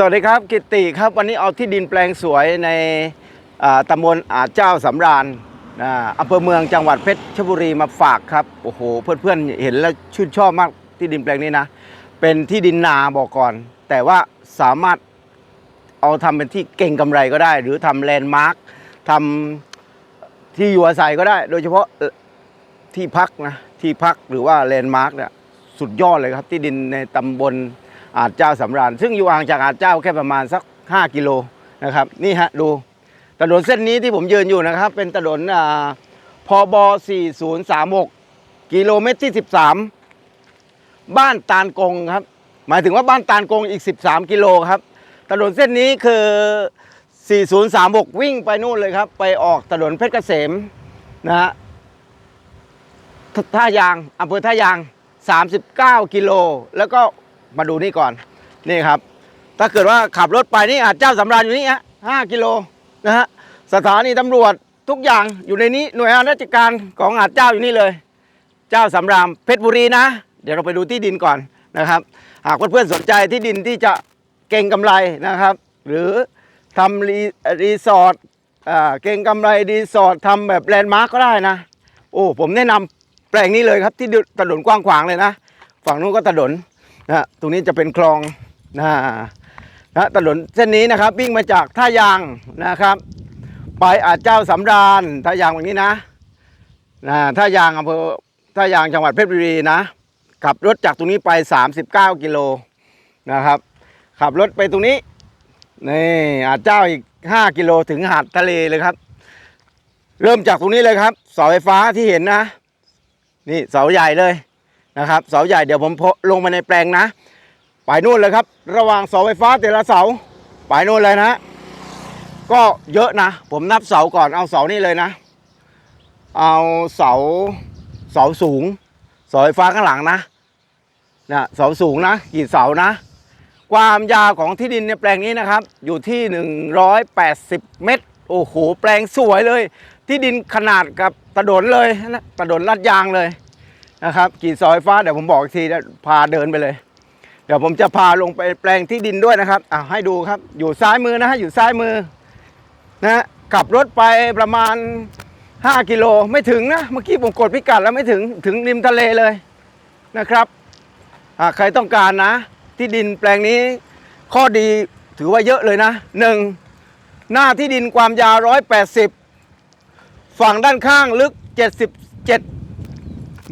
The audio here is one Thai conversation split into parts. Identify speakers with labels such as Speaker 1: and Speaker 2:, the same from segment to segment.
Speaker 1: สวัสดีครับกิติครับวันนี้เอาที่ดินแปลงสวยในตำบลอาจเจ้าสำราญอ่าอำเภอเมืองจังหวัดเพชรบุรีมาฝากครับโอ้โหเพื่อนๆเห็นแล้วชื่นชอบมากที่ดินแปลงนี้นะ เป็นที่ดินนาบอกก่อน แต่ว่าสามารถเอาทำเป็นที่เก่งกำไรก็ได้ หรือทำแลนด์มาร์คทำที่อยู่อาศัยก็ได้ โดยเฉพาะที่พักนะที่พักหรือว่าแลนด์มาร์คเนี่ยสุดยอดเลยครับที่ดินในตำบล อาจเจ้าสำราญซึ่งอยู่ห่างจากอาจเจ้าแค่ประมาณสัก 5 กิโลนะครับนี่ฮะดูถนนเส้นนี้ที่ผมยืนอยู่นะครับ เป็นถนนอ่าพบ 4036 กิโลเมตรที่ 13 บ้านตาลกงครับ หมายถึงว่าบ้านตาลกงอีก 13 กิโลครับถนนเส้นนี้คือ 4036 วิ่งไปนู่นเลยครับ ไปออกถนนเพชรเกษมนะฮะท่ายางอำเภอท่ายาง 39 กิโล แล้วก็ มาดูนี่ก่อนนี่ครับ ถ้าเกิดว่าขับรถไปนี่อาจเจ้าสำราญอยู่นี่ฮะ5กิโลนะฮะสถานีตำรวจทุกอย่างอยู่ในนี้หน่วยงานราชการของอาจเจ้าอยู่นี่เลย เจ้าสำราญเพชรบุรีนะ เดี๋ยวเราไปดูที่ดินก่อนนะครับ หากเพื่อนๆสนใจที่ดินที่จะเก่งกำไรนะครับ หรือทำรีรีสอร์ทเก่งกำไรรีสอร์ททำแบบแลนด์มาร์กก็ได้นะ โอ้ผมแนะนำแปลงนี้เลยครับที่ถนนกว้างขวางเลยนะ ฝั่งนู้นก็ถนน นะฮะตรงนี้จะเป็นคลองนะนะถนนเส้นนี้นะครับวิ่งมาจากท่ายางนะครับ ไปอาจเจ้าสำราญท่ายางแบบนี้นะนะท่ายางอำเภอท่ายางจังหวัดเพชรบุรีนะขับรถจากตรงนี้ไป 39 กิโลนะครับขับรถไปตรงนี้นี่อาจเจ้าอีก 5 กิโลถึงหาดทะเลเลยครับ เริ่มจากตรงนี้เลยครับเสาไฟฟ้าที่เห็นนะ นี่เสาใหญ่เลย นะครับเสาใหญ่เดี๋ยวผมลงมาในแปลงนะ ไปนู่นเลยครับ ระหว่างเสาไฟฟ้าแต่ละเสาไปนู่นเลยนะ ก็เยอะนะ ผมนับเสาก่อนเอาเสานี่เลยนะ เอาเสาเสาสูงเสาไฟฟ้าข้างหลังนะนะเสาสูงนะกี่เสานะ ความยาวของที่ดินในแปลงนี้นะครับ อยู่ที่ 180 เมตร โอ้โห แปลงสวยเลย ที่ดินขนาดกับถนนเลยนะถนนลาดยางเลย นะครับกี่ซอยฟ้าเดี๋ยวผมบอกอีกทีนะพาเดินไปเลย เดี๋ยวผมจะพาลงไปแปลงที่ดินด้วยนะครับอ่าให้ดูครับอยู่ซ้ายมือนะฮะอยู่ซ้ายมือนะฮะขับรถไปประมาณ 5 กิโลไม่ถึงนะเมื่อกี้ผมกดพิกัดแล้วไม่ถึงถึงริมทะเลเลยนะครับอ่าใครต้องการนะ ที่ดินแปลงนี้ข้อดีถือว่าเยอะเลยนะหนึ่งหน้าที่ดินความยาว 180 ฝั่งด้านข้างลึก 77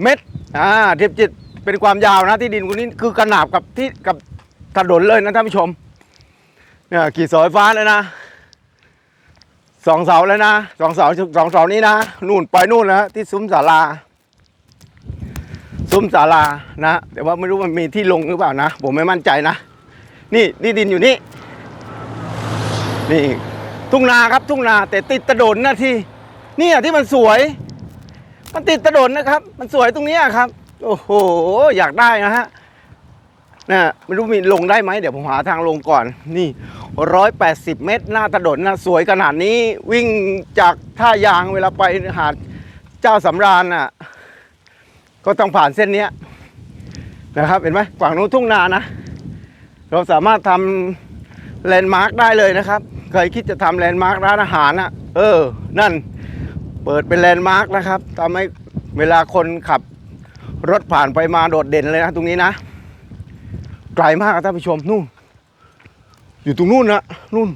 Speaker 1: เมตร อ่าเทียบจิตเป็นความยาวนะที่ดินคนนี้คือขนาบกับที่กับถนนเลยนะท่านผู้ชมเนี่ยกี่เสาไฟฟ้าเลยนะสองเสาแล้วนะสองเสาสองเสานี้นะนู่นไปนู่นนะที่ซุ้มศาลา ซุ้มศาลานะ แต่ว่าไม่รู้มันมีที่ลงหรือเปล่านะ ผมไม่มั่นใจนะ นี่นี่ดินอยู่นี่ นี่ ทุ่งนาครับทุ่งนาแต่ติดถนนนะที่เนี่ยที่มันสวย มันติดถนนนะครับ มันสวยตรงนี้ครับ โอ้โห อยากได้นะฮะนะไม่รู้มีลงได้ไหมเดี๋ยวผมหาทางลงก่อน นี่ร้อยแปดสิบเมตร หน้าถนนนะสวยขนาดนี้วิ่งจากท่ายางเวลาไปหาดเจ้าสำราญน่ะ ก็ต้องผ่านเส้นนี้นะครับ เห็นไหมฝั่งนู้นทุ่งนานะ เราสามารถทำแลนด์มาร์กได้เลยนะครับ เคยคิดจะทำแลนด์มาร์กร้านอาหารนะเออ นั่น เปิดเป็นแลนด์มาร์กนะครับทำให้เวลาคนขับรถผ่านไปมาโดดเด่นเลยนะตรงนี้นะ ไกลมากครับท่านผู้ชมนู่น อยู่ตรงนู่นนะนู่น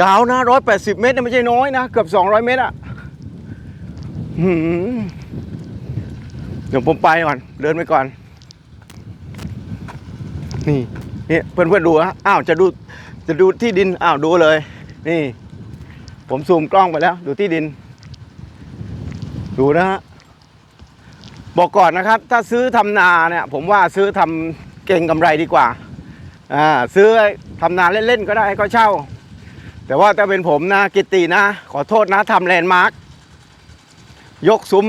Speaker 1: ยาวนะร้อยแปดสิบเมตรนะไม่ใช่น้อยนะ เกือบสองร้อยเมตรอะเดี๋ยวผมไปก่อน เดินไปก่อน นี่นี่เพื่อนเพื่อนๆดูฮะอ้าวจะดูจะดูที่ดินอ้าวดูเลย นี่ ผมซูมกล้องไปแล้ว ดูที่ดิน ดูนะฮะบอกก่อนนะครับ ถ้าซื้อทำนาเนี่ย ผมว่าซื้อทำเก่งกำไรดีกว่าอ่าซื้อทำนาเล่นๆก็ได้ให้เช่า แต่ว่าถ้าเป็นผมนะกิตตินะ ขอโทษนะทำแลนด์มาร์กยกซุ้ม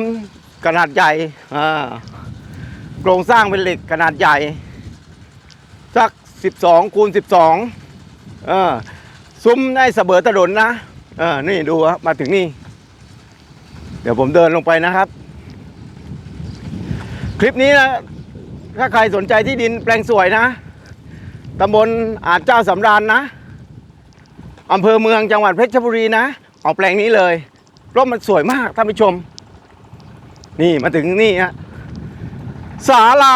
Speaker 1: ขนาดใหญ่อ่าโครงสร้างเป็นเหล็กขนาดใหญ่สัก 12คูณ12เออซุ้มได้เสมอถนนนะ เออนี่ดูครับมาถึงนี่ เดี๋ยวผมเดินลงไปนะครับ คลิปนี้นะถ้าใครสนใจที่ดินแปลงสวยนะตำบลอาจเจ้าสำราญนะอำเภอเมืองจังหวัดเพชรบุรีนะเอาแปลงนี้เลยร่มมันสวยมากท่านผู้ชม นี่มาถึงนี่ฮะศาลา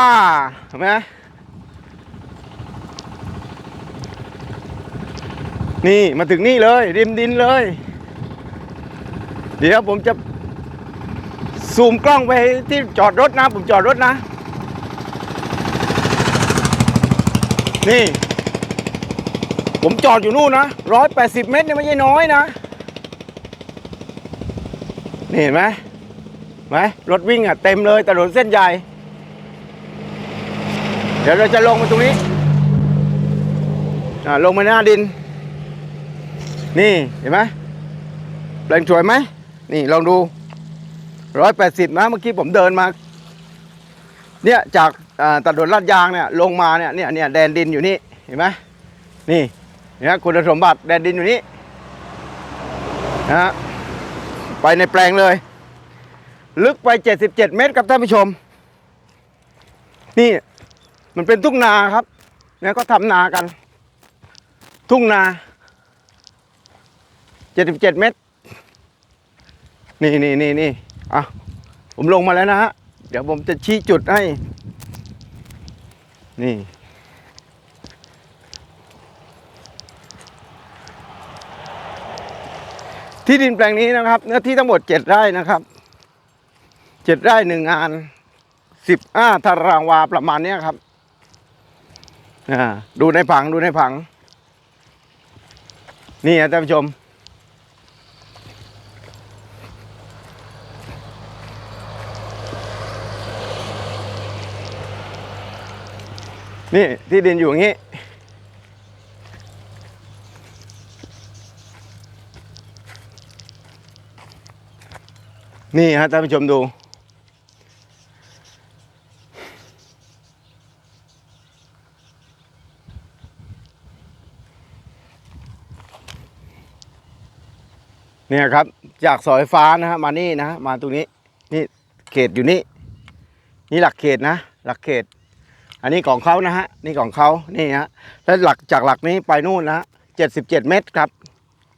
Speaker 1: เห็นไหม นี่มาถึงนี่เลย ริมดินเลย เดี๋ยวผมจะซูมกล้องไปที่จอดรถนะ ผมจอดรถนะ นี่ ผมจอดอยู่นู่นนะร้อยแปดสิบเมตรเนี่ยไม่ใช่น้อยนะ นี่เห็นไหมไหมรถวิ่งอะเต็มเลยถนนเส้นใหญ่ เดี๋ยวเราจะลงมาตรงนี้อ่าลงมาหน้าดิน นี่เห็นไหมแปลงสวยไหมนี่ลองดูร้อยแปดสิบนะเมื่อกี้ผมเดินมา เนี่ยจากอ่าถนลาดยางเนี่ยลงมาเนี่ยเนี่ยเนี่ยแดนดินอยู่นี่เห็นไหมนี่เนี่ยคุณสมบัติแดนดินอยู่นี่นะไปในแปลงเลย ลึกไป77เมตรครับท่านผู้ชม นี่มันเป็นทุ่งนาครับเนี่ยก็ทำนากัน ทุ่งนา 77เจ็ดเมตร นี่นี่นี่นี่อะผมลงมาแล้วนะฮะ เดี๋ยวผมจะชี้จุดให้ นี่ ที่ดินแปลงนี้นะครับ เนื้อที่ทั้งหมดเจ็ดไร่นะครับเจ็ดไร่หนึ่งงานสิบห้าตารางวาประมาณเนี้ยครับดูในผังดูในผัง นี่นะท่านผู้ชม นี่ที่ดินอยู่อย่างนี้ นี่ฮะท่านผู้ชมดู เนี่ยครับ จากสายฟ้านะฮะมานี่นะ มาตรงนี้ นี่เขตอยู่นี่ นี่หลักเขตนะ หลักเขต อันนี้ของเขานะฮะนี่ของเขานี่ฮะแล้วหลักจากหลักนี้ไปนู่นนะเจ็ดสิบเจ็ดเมตรครับ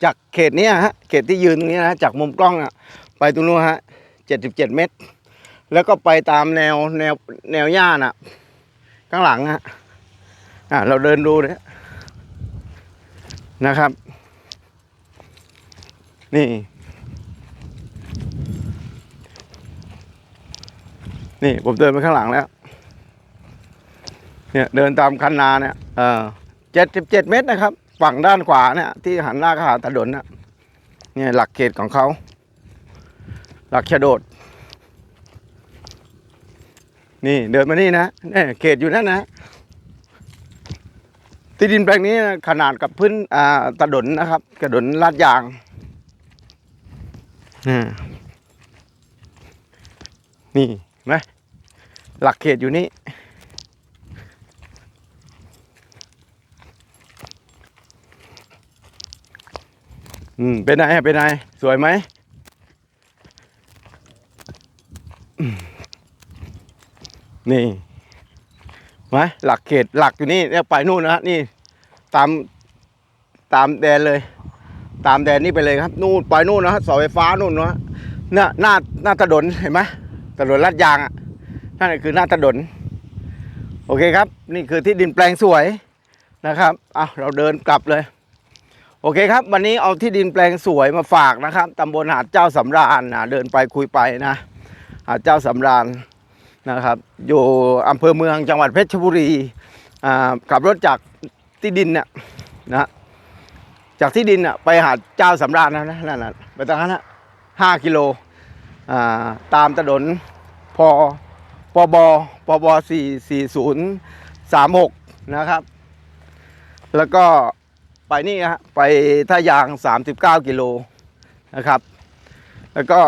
Speaker 1: จากเขตเนี้ยฮะเขตที่ยืนตรงนี้นะจากมุมกล้องอะไปตรงนู้นฮะเจ็ดสิบเจ็ดเมตร แล้วก็ไปตามแนวแนวแนวหญ้าน่ะ ข้างหลังฮะอ่าเราเดินดูเนี่ยนะครับ นี่ นี่ผมเดินไปข้างหลังแล้ว เนี่ยเดินตามคันนาเนี่ยเออเจ็ดสิบเจ็ดเมตรนะครับ ฝั่งด้านขวาเนี่ยที่หันหน้าเข้าหาถนนน่ะเนี่ยหลักเขตของเขา หลักชะโดด นี่เดินมานี่นะเนี่ยเขตอยู่นั่นนะ ที่ดินแปลงนี้ขนาดกับพื้นอ่าถนนนะครับถนนลาดยางอ่นี่ไหมหลักเขตอยู่นี่ อืมเป็นไงเป็นไงสวยไหมนี่ไหมหลักเขตหลักอยู่นี่เนี่ยไปนู่นนะนี่ ตามตามแดนเลย ตามแดนนี่ไปเลยครับ นู่นไปนู่นนะเสาไฟฟ้านู่นนะฮะเนี่ยหน้าหน้าถนนเห็นไหมถนนลาดยางอะนั่นคือหน้าถนนโอเคครับ นี่คือที่ดินแปลงสวยนะครับอะเราเดินกลับเลย โอเคครับ วันนี้เอาที่ดินแปลงสวยมาฝากนะครับตำบลหาดเจ้าสำราญนะเดินไปคุยไปนะ หาดเจ้าสำราญนะครับ อยู่อำเภอเมืองจังหวัดเพชรบุรีอ่าขับรถจากที่ดินเนี่ยนะจากที่ดินน่ะไปหาดเจ้าสำราญนะนะนั่นนะไปตรงนั้นนะห้ากิโลอ่าตามถนนพปบปบสี่สี่ศูนย์สามหกนะครับ แล้วก็ ไปนี่ฮะไปท่ายาง 39 กิโลนะครับ แล้วก็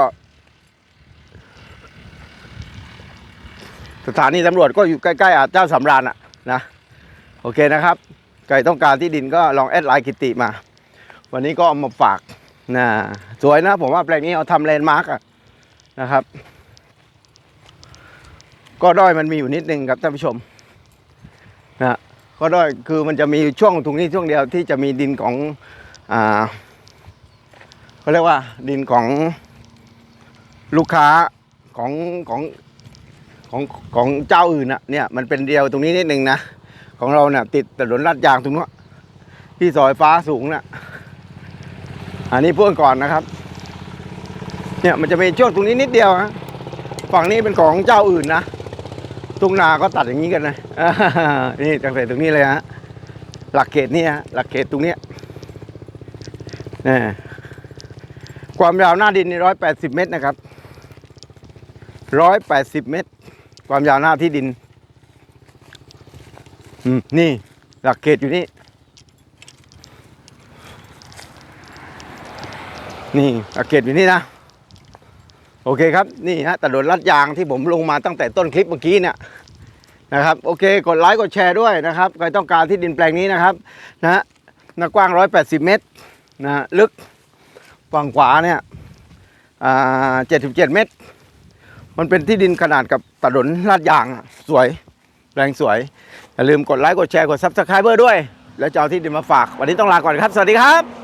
Speaker 1: สถานีตำรวจก็อยู่ใกล้ๆอาจเจ้าสำราญอะนะ โอเคนะครับใครต้องการที่ดินก็ลองแอดไลน์กิติมา วันนี้ก็เอามาฝากนะสวยนะผมว่าแปลงนี้เอาทำแลนด์มาร์กอะนะครับ ก็ด้อยมันมีอยู่นิดนึงครับท่านผู้ชมนะ ก็ด้วยคือมันจะมีช่วงตรงนี้ช่วงเดียวที่จะมีดินของอ่าเขาเรียกว่าดินของลูกค้าของของของของเจ้าอื่นนะเนี่ยมันเป็นเดียวตรงนี้นิดนึงนะของเราเนี่ยติดถนนลาดยางตรงนู้นที่ซอยฟ้าสูงน่ะอันนี้พูดก่อนนะครับ เนี่ยมันจะมีช่วงตรงนี้นิดเดียวนะฝั่งนี้เป็นของเจ้าอื่นนะ ทุ่งนาก็ตัดอย่างนี้กันนะนี่ตั้งแต่ตรงนี้เลยฮะหลักเขตนี่ฮะหลักเขตตรงเนี้ยนี่ความยาวหน้าดินนี่ร้อยแปดสิบเมตรนะครับร้อยแปดสิบเมตร ความยาวหน้าที่ดินอืมนี่ หลักเขตอยู่นี่ นี่หลักเขตอยู่นี่นะ โอเคครับนี่ฮะถนนลัดยางที่ผมลงมาตั้งแต่ต้นคลิปเมื่อกี้เนี่ยนะครับโอเคกดไลค์กดแชร์ด้วยนะครับใครต้องการที่ดินแปลงนี้นะครับนะฮะหน้ากว้าง 180 เมตรนะลึกฝั่งขวาเนี่ยอ่า77 เมตร มันเป็นที่ดินขนาดกับถนนลาดยางสวยแปลงสวย อย่าลืมกดไลค์กดแชร์กดซับสไครเบอร์ด้วย แล้วจะเอาที่ดินมาฝาก วันนี้ต้องลาก่อนครับ สวัสดีครับ